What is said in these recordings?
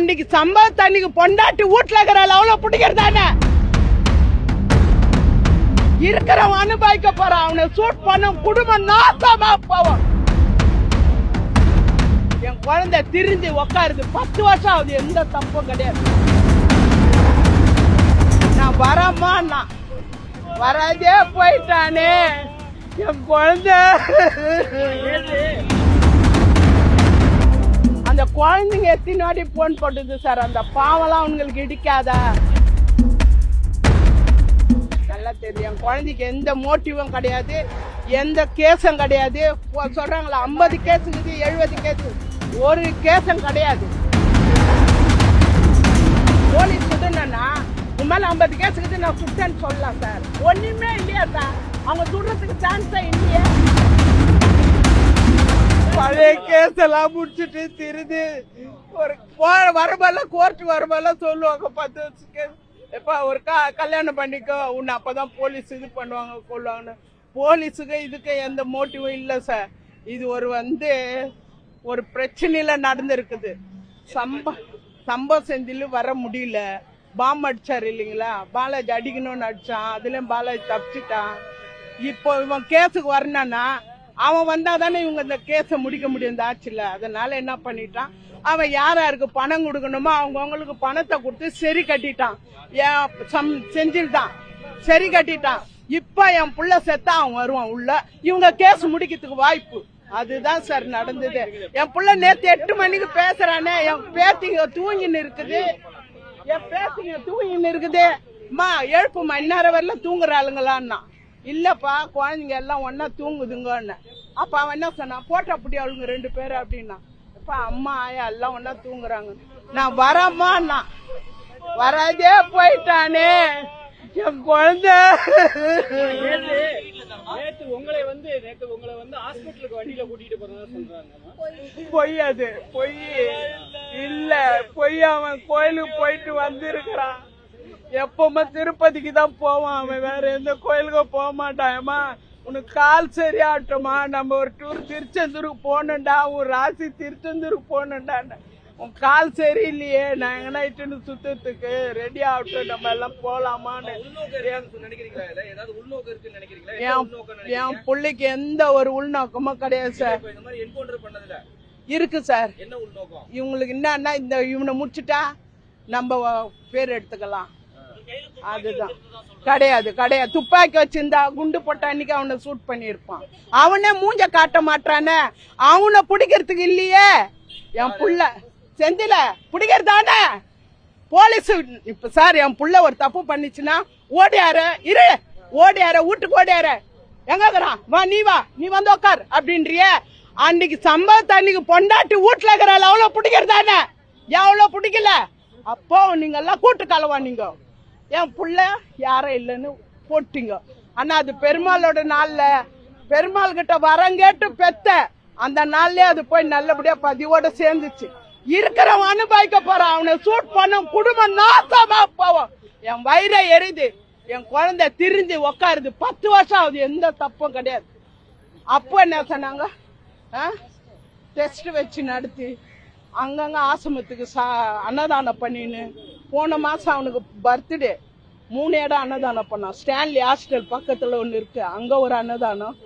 அன்னைக்கு சம்பவத்தை அன்னைக்கு பொண்டாட்டி வீட்டுல இருக்கிற அவ்வளவு பிடிக்கிறதான இருக்கிறவன் அனுபவிக்க போறான் அவனை சூட் பண்ண குடும்பம் நாசமா போவான் என் குழந்தை திரிஞ்சு உக்காருது. பத்து வருஷம் ஆகுது. எந்த தப்பும் கிடையாது. நான் வரமா நான்? வராதே போயிட்டானே. என் குழந்தை. குழந்தைங்க எத்தனை வாட்டி போன் போட்டுது சார் அந்த பாவம்லாம் உங்களுக்கு இடிக்காதா? நல்லா தெரியும். என் குழந்தைக்கு எந்த மோட்டிவும் கிடையாது. எந்த கேஸும் கிடையாது. சொல்றாங்களா ஐம்பது கேஸ் இருக்குது எழுபது கேஸ் ஒரு கேஸும் கிடையாது. போலீஸ் சுடுனா உண்மையில ஐம்பது கேஸ் இருக்குது நான் சுட்டேன்னு சொல்லலாம் சார் ஒன்றுமே இல்லையா சார் அவங்க சுடுறதுக்கு சான்ஸே இல்லையே. பழைய கேஸ் எல்லாம் முடிச்சுட்டு திருது ஒரு போ- வரும்போதெல்லாம் கோர்ட் வரும்போதெல்லாம் சொல்லுவாங்க பத்து வருஷம் கேஸ் எப்பா ஒரு க கல்யாணம் பண்ணிக்கோ உன்னை அப்பதான் போலீஸ் இது பண்ணுவாங்க கொள்வாங்கன்னு போலீஸுக்கு இதுக்கு எந்த மோட்டிவும் இல்லை சார் இது ஒரு வந்து ஒரு பிரச்சனையில் நடந்திருக்குது. சம்ப சம்பவம் செந்தில் வர முடியல. பாம் அடிச்சார் இல்லைங்களா? பாலாஜி அடிக்கணும்னு அடிச்சான். அதுலேயும் பாலாஜி தப்பிச்சிட்டான். இப்போ இவன் கேஸுக்கு வரணும்னா அவன் வந்தா தானே இவங்க இந்த கேஸை முடிக்க முடியும். இந்த ஆட்சியில். அதனால என்ன பண்ணிட்டான்? அவன் யார் யாருக்கு பணம் கொடுக்கணுமோ அவங்கவுங்களுக்கு பணத்தை கொடுத்து சரி கட்டிட்டான். ஏன் சம் செஞ்சிருந்தான். சரி கட்டிட்டான். இப்ப என் புள்ள செத்தா அவன் வருவான் உள்ள. இவங்க கேஸ் முடிக்கிறதுக்கு வாய்ப்பு. அதுதான் சார் நடந்தது. என் புள்ள நேத்து எட்டு மணிக்கு பேசுறானே. என் பேத்திங்க தூங்கின்னு இருக்குது. என் பேத்திங்க தூங்கின்னு இருக்குது. அம்மா எழுப்புமா இந்நேரம் வரல தூங்குறாளுங்களான்னா. இல்லப்பா குழந்தைங்க எல்லாம் ஒன்னா தூங்குதுங்கன்னு. அப்ப அவன் என்ன சொன்னான் போட்டா அப்படி அவளுங்க ரெண்டு பேரும் அப்படின்னா. அப்பா அம்மா ஆயா எல்லாம் ஒன்னா தூங்குறாங்க. நான் வரமா நான் வராதே போயிட்டானே. என் குழந்தை. நேத்து நேத்து உங்களை வந்து நேத்து உங்களை வந்து ஹாஸ்பிட்டலுக்கு வண்டியில கூட்டிட்டு போறதா சொல்றாங்க. பொய் அது பொய். இல்ல பொய் அவன் கோயிலுக்கு போயிட்டு வந்திருக்கிறான். எப்பவுமே திருப்பதிக்கு தான் போவான் அவன். வேற எந்த கோயிலுக்கும் போக மாட்டான். உனக்கு கால் சரியாகட்டுமா நம்ம ஒரு டூர் திருச்செந்தூருக்கு போகணும்டா. உன் ராசி திருச்செந்தூருக்கு போகணும்டா. உன் கால் சரியில்லையே. நான் எங்கன்னா இட்டுன்னு சுத்தத்துக்கு ரெடி ஆகட்டும். நம்ம எல்லாம் போலாமான்னு என் பிள்ளைக்கு எந்த ஒரு உள்நோக்கமும் கிடையாது சார் இருக்கு சார் என்ன உள்நோக்கம்? இவங்களுக்கு என்னன்னா இந்த இவனை முடிச்சுட்டா நம்ம பேர் எடுத்துக்கலாம். அதுதான். கிடையாது கிடையாது. துப்பாக்கி வச்சிருந்தா குண்டு போட்ட அன்னைக்கு அவனை சூட் பண்ணியிருப்பான். அவனே மூஞ்ச காட்ட மாட்டானே அவனை பிடிக்கிறதுக்கு இல்லையே. என் புள்ள செந்தில பிடிக்கிறதானே? போலீஸ் இப்ப சார் என் புள்ள ஒரு தப்பு பண்ணிச்சுன்னா ஓடியாரு இரு. ஓடியாரு வீட்டுக்கு ஓடியாரு எங்க இருக்கிறான்? வா நீ வா. நீ வந்து உட்கார் அப்படின்றியே. அன்னைக்கு சம்பவத்தை அன்னைக்கு பொண்டாட்டி வீட்டுல இருக்கிறாள். அவ்வளவு பிடிக்கிறதானே? எவ்வளவு பிடிக்கல. அப்போ நீங்க எல்லாம் கூட்டு கலவா நீங்க. என் புள்ள யாரும் இல்லைன்னு போட்டிங்க. ஆனா அது பெருமாளோட நாள்ல. பெருமாள் கிட்ட வரங்கேட்டு பெத்த. அந்த நாள்லயே அது போய் நல்லபடியா பதிவோட சேர்ந்துச்சு. இருக்கிறவன் அனுபவிக்க போறான். அவனை சூட் பண்ண குடும்பம் நாசமா போவோம் என் வயிறை எரிது என் குழந்தை திரிஞ்சு உக்காருது. பத்து வருஷம் ஆகுது. எந்த தப்பும் கிடையாது. அப்போ என்ன சொன்னாங்க? டெஸ்ட் வச்சு நடத்தி. அங்கங்கே ஆசிரமத்துக்கு சா அன்னதானம் பண்ணின்னு போன மாதம் அவனுக்கு பர்த்டே. மூணு இடம் அன்னதானம் பண்ணான் ஸ்டான்லி ஹாஸ்டல் பக்கத்தில் ஒன்று இருக்குது அங்கே ஒரு அன்னதானம்.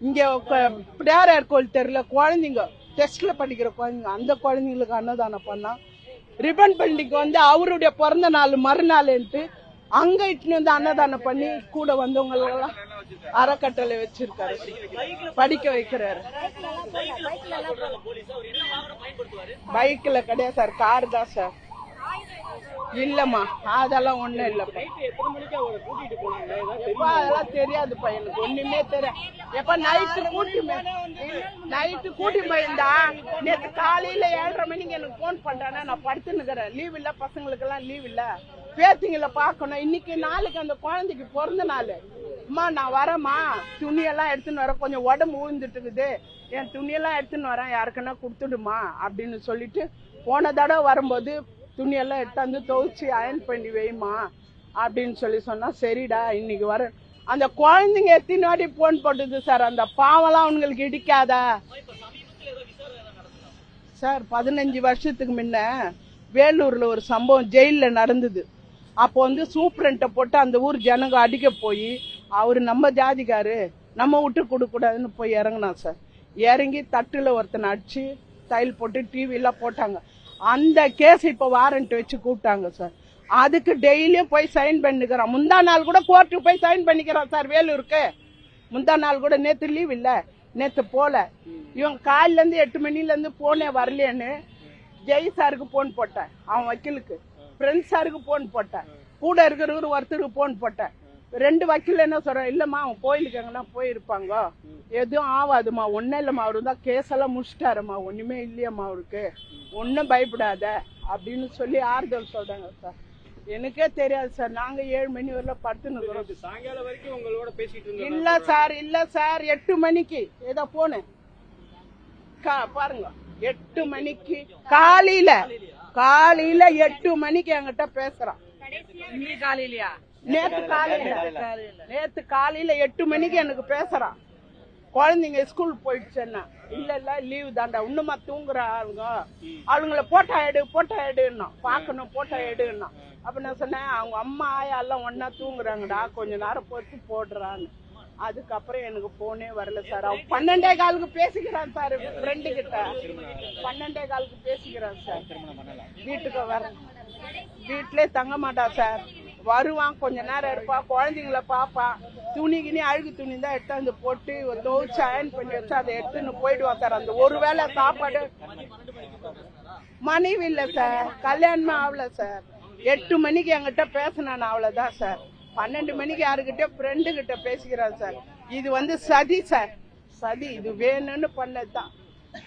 இங்கே பிடாரியார் கோயில் தெருல குழந்தைங்க டெஸ்ட்டில் படிக்கிற குழந்தைங்க அந்த குழந்தைங்களுக்கு அன்னதானம் பண்ணான் ரிப்பன் பள்ளிக்கு வந்து அவருடைய பிறந்த நாள் மறுநாள்ன்ட்டு அங்கே இட்டுன்னு வந்து அன்னதானம் பண்ணி கூட வந்தவங்களெல்லாம் அறக்கட்டளை வச்சிருக்காரு. படிக்க வைக்கிறாரு. பைக்ல கிடையாது சார்? கார் தான் சார். இல்லம்மா அதெல்லாம் ஒண்ணும் இல்லப்பா. எப்பா அதெல்லாம் தெரியாது பையனுக்கு ஒண்ணுமே தெரியாது. எப்ப நைட்டு கூட்டி நைட்டு கூட்டி போயிருந்தா நேற்று காலையில ஏழரை மணிக்கு எனக்கு போன் பண்றானா? நான் படுத்துன்னுக்கிறேன் லீவ் இல்ல பசங்களுக்கு எல்லாம் லீவ் இல்ல. பேத்திங்களை பார்க்கணும். இன்னைக்கு நாளைக்கு அந்த குழந்தைக்கு பிறந்த நாள். அம்மா நான் வரேம்மா. துணியெல்லாம் எடுத்துன்னு வரேன் கொஞ்சம் உடம்பு ஊழ்ந்துட்டு இருக்குது என் துணியெல்லாம் எடுத்துன்னு வரேன் யாருக்குன்னா கொடுத்துடுமா அப்படின்னு சொல்லிட்டு போன தடவை வரும்போது துணியெல்லாம் எடுத்தாந்து துவைச்சி அயன் பண்ணி வைமா அப்படின்னு சொல்லி சொன்னா சரிடா இன்னைக்கு வர அந்த குழந்தைங்க எத்தனை வாட்டி போன் போட்டுது சார் அந்த பாவம்லாம் அவங்களுக்கு இடிக்காதா. சார் பதினஞ்சு வருஷத்துக்கு முன்ன வேலூர்ல ஒரு சம்பவம் ஜெயிலில் நடந்தது. அப்போ வந்து சூப்பரண்ட்டை போட்டு அந்த ஊர் ஜனங்க அடிக்க போய் அவர் நம்ம ஜாதிக்காரு நம்ம விட்டு கொடுக்கூடாதுன்னு போய் இறங்குனான் சார். இறங்கி தட்டுல ஒருத்தனை அடிச்சு தையல் போட்டு டிவிலாம் போட்டாங்க. அந்த கேஸ் இப்போ வாரண்ட் வச்சு கூப்பிட்டாங்க சார். அதுக்கு டெய்லியும் போய் சைன் பண்ணிக்கிறான் முந்தா நாள் கூட கோர்ட்டுக்கு போய் சைன் பண்ணிக்கிறான் சார் வேலூருக்கு. முந்தா நாள் கூட நேத்து லீவ் இல்ல. நேத்து போல. இவன் காலையில இருந்து எட்டு மணில இருந்து போனே வரலையேன்னு ஜெய் சாருக்கு போன் போட்டேன். அவன் வக்கீலுக்கு. ஃப்ரெண்ட் சாருக்கு போன் போட்டேன். கூட இருக்கிறவரு ஒருத்தருக்கு போன் போட்டேன். ரெண்டு வக்கீல் என்ன சொல்றேன் இல்லம்மா அவன் கோயிலுக்கு எங்கன்னா போயிருப்பாங்க. எதுவும் ஆகாதும்மா ஒன்னும் இல்லம்மா அவரு தான் கேஸ் எல்லாம் முடிச்சிட்டாருமா ஒண்ணுமே இல்லையம்மா அவருக்கு. ஒன்றும் பயப்படாத அப்படின்னு சொல்லி ஆறுதல் சொல்றாங்க சார். எனக்கே தெரியாது சார். நாங்க ஏழு மணி வரல படுத்துன்னு இருக்கிறோம் சாயங்காலம் வரைக்கும் உங்களோட பேசிட்டு இல்ல சார் இல்ல சார். எட்டு மணிக்கு. ஏதோ போனேன் கா- பாருங்க. எட்டு மணிக்கு. காலையில. காலையில எட்டு மணிக்கு என்கிட்ட பேசுறான். காலையிலயா நேத்து காலையில. நேத்து காலையில எட்டு மணிக்கு எனக்கு பேசுறான் குழந்தைங்க ஸ்கூல் போயிடுச்சுன்னா இல்ல இல்ல லீவு தாண்டா இன்னுமா தூங்குற ஆளுங்க. அவங்கள போட்டோ எடு போட்டோ எடுன்னா பாக்கணும் போட்டோ எடுன்னா. அப்ப நான் சொன்னேன் அவங்க அம்மா ஆயா எல்லாம் ஒன்னா தூங்குறாங்கடா கொஞ்ச நேரம் பொறுத்து போடுறான்னு. அதுக்கப்புறம் எனக்கு போனே வரல சார் அவன் பன்னெண்டே காலுக்கு பேசிக்கிறான் சார் ஃப்ரெண்டு கிட்ட. பன்னெண்டே காலுக்கு பேசிக்கிறான் சார் வீட்டுக்கு வர வீட்டிலே தங்க மாட்டான் சார் வருவான் கொஞ்ச நேரம் இருப்பான் குழந்தைங்கள பார்ப்பான் துணி கிணி அழுகு துணி தான் எடுத்து அந்த போட்டு தோச்சு அயன் பண்ணி வச்சு அதை எடுத்துன்னு போயிடுவான் சார் அந்த ஒரு வேளை சாப்பாடு மனைவி இல்லை சார் கல்யாணமே ஆகல சார் எட்டு மணிக்கு என்கிட்ட பேசினான் அவ்வளோதான் சார் பன்னெண்டு மணிக்கு யாருக்கிட்ட ஃப்ரெண்டு கிட்ட பேசிக்கிறான் சார். இது வந்து சதி சார். சதி இது வேணும்னு பண்ணதுதான்.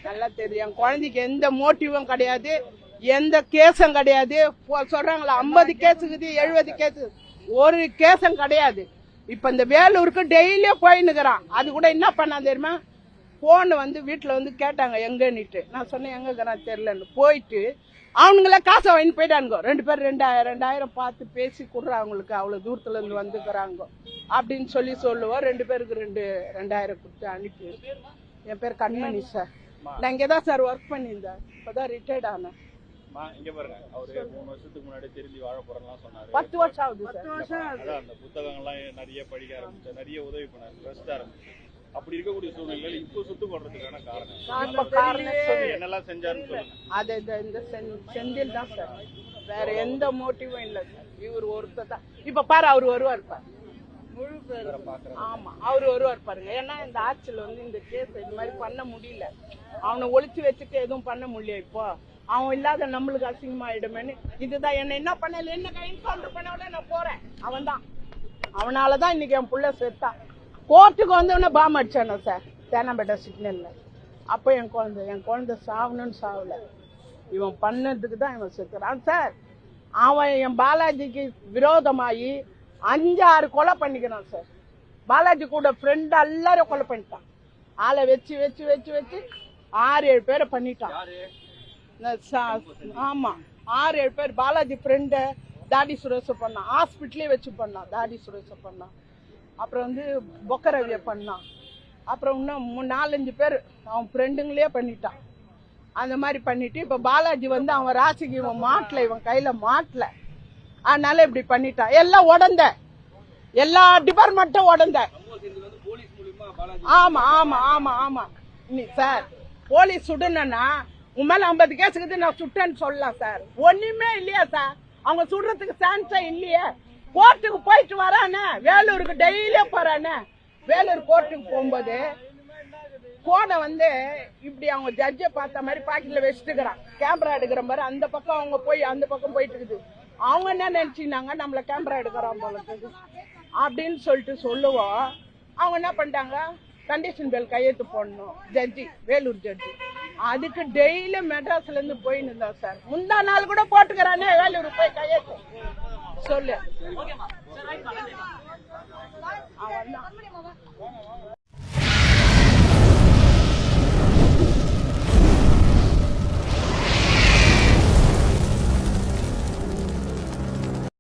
நல்லா தெரியும். என் குழந்தைக்கு எந்த மோட்டிவும் கிடையாது. எந்த கேஸும் கிடையாது. போ- சொல்றாங்களா ஐம்பது கேஸுக்குது எழுபது கேஸு ஒரு கேஸும் கிடையாது. இப்ப இந்த வேலூருக்கு டெய்லியும் போயின்னுக்குறான். அது கூட என்ன பண்ணா தெரியுமா? போன் வந்து வீட்டில் வந்து கேட்டாங்க எங்கன்னுட்டு. நான் சொன்னேன் எங்க இருக்கிறான் தெரியலன்னு. போயிட்டு அவனுங்களே காசை வாங்கி போயிட்டானுங்க. ரெண்டு பேரும் ரெண்டாயிரம் ரெண்டாயிரம் பார்த்து பேசி கொடுறா அவங்களுக்கு. அவ்வளவு தூரத்துல இருந்து வந்துக்கிறாங்க. அப்படின்னு சொல்லி சொல்லுவோம் ரெண்டு பேருக்கு ரெண்டு ரெண்டாயிரம் கொடுத்து அனுப்பி. என் பேர் கண்மணி சார். நான் இங்கே தான் சார் ஒர்க் பண்ணியிருந்தேன். இப்போதான் ரிட்டையர்ட் ஆனேன். மா, இங்க பாருங்க. அவரு மூணு வருஷத்துக்கு முன்னாடி திரும்பி வாழ போறேன்லாம் சொன்னாரு. பத்து வருஷம் ஆகுது சார். அதான் அந்த புத்தகங்கள்லாம் நிறைய படிக்க ஆரம்பிச்சேன் நிறைய உதவி பண்ணாரு. அப்படி இருக்கக்கூடிய சூழ்நிலையில இப்போ சுத்து போடுறதுக்கான காரணம். என்னெல்லாம் செஞ்சாருன்னு சொல்லுங்க. அது இந்த- செந்தில் தான் சார். வேற எந்த மோட்டிவும் இல்லை சார். இவர் ஒருத்தர் தான். இப்ப பாரு அவர் வருவார் பாரு. ஆமா அவர் வருவார் பாருங்க. ஏன்னா இந்த ஆட்சியில் வந்து இந்த கேஸ் இந்த மாதிரி பண்ண முடியல. அவனை ஒளிச்சு வச்சுட்டு எதுவும் பண்ண முடியல இப்போ. அவன் இல்லாத நம்மளுக்கு அசிங்கமாயிடுமேன்னு இதுதான் என்ன என்ன பண்ணல? என்ன என்கவுண்டர் பண்ண நான் போறேன். அவன் தான் அவனாலதான் இன்னைக்கு என் புள்ள செத்தான் கோர்ட்டுக்கு வந்தவொடனே பாம் அடிச்சானோ சார்? தேனாம்பேட்டை சிக்னல்ல. அப்போ என் குழந்தை என் குழந்தை சாவணும்னு சாவல இவன் பண்ணதுக்கு தான் இவன் செத்துறான். சார் அவன் என் பாலாஜிக்கு விரோதமாகி அஞ்சாறு கொலை பண்ணிக்கிறான் சார். பாலாஜி கூட ஃப்ரெண்ட் எல்லாரும் கொலை பண்ணிட்டான். ஆளை வச்சு வச்சு வச்சு வச்சு ஆறு ஏழு பேரை பண்ணிட்டான். இந்த சா- ஆமா ஆறு ஏழு பேர். பாலாஜி ஃப்ரெண்டு தாடி சுரேஷ பண்ணான். ஹாஸ்பிட்டலே வச்சு பண்ணான். தாடி சுரேஷ பண்ணான். அப்புறம் வந்து பொக்கரவியை பண்ணான். அப்புறம் இன்னும் மூணு நாலஞ்சு பேர் அவன் ஃப்ரெண்டுங்களே பண்ணிட்டான். அந்த மாதிரி பண்ணிட்டு இப்போ பாலாஜி வந்து அவன் ராசிக்கு இவன் மாட்டல இவன் கையில் மாட்டல. அதனால இப்படி பண்ணிட்டான். எல்லாம் உடந்த. எல்லா டிபார்ட்மெண்ட்டும் உடந்த. ஆமா ஆமா ஆமா ஆமா. நீ சார் போலீஸ் சுடணும்னா உன் மேல ஐம்பது கேஸுக்கு நான் சுட்டேன்னு சொல்லலாம் சார் ஒண்ணுமே இல்லையா சார் அவங்க சுடுறதுக்கு சான்ஸே இல்லையே? கோர்ட்டுக்கு போயிட்டு வரானே வேலூருக்கு டெய்லியும் போறானே வேலூர் கோர்ட்டுக்கு போகும்போது போனை வந்து இப்படி அவங்க ஜட்ஜை பார்த்த மாதிரி பாக்கெட்ல வச்சுட்டுக்கிறான். கேமரா எடுக்கிற மாதிரி அந்த பக்கம் அவங்க போய் அந்த பக்கம் போயிட்டு இருக்குது. அவங்க என்ன நினைச்சிருந்தாங்க நம்மள கேமரா எடுக்கிறோம் போல அப்படின்னு சொல்லிட்டு சொல்லுவோம். அவங்க என்ன பண்ணிட்டாங்க? கண்டிஷன் பெல் கையெழுத்து போடணும். ஜட்ஜி வேலூர் ஜட்ஜி அதுக்கு டெய்லி மெட்ராஸ்ல இருந்து போயின்னு இருந்தா சார். முந்தா நாள் கூட போட்டுக்கிறானே வேலூர் போய் கையெழுத்து. சொல்லு.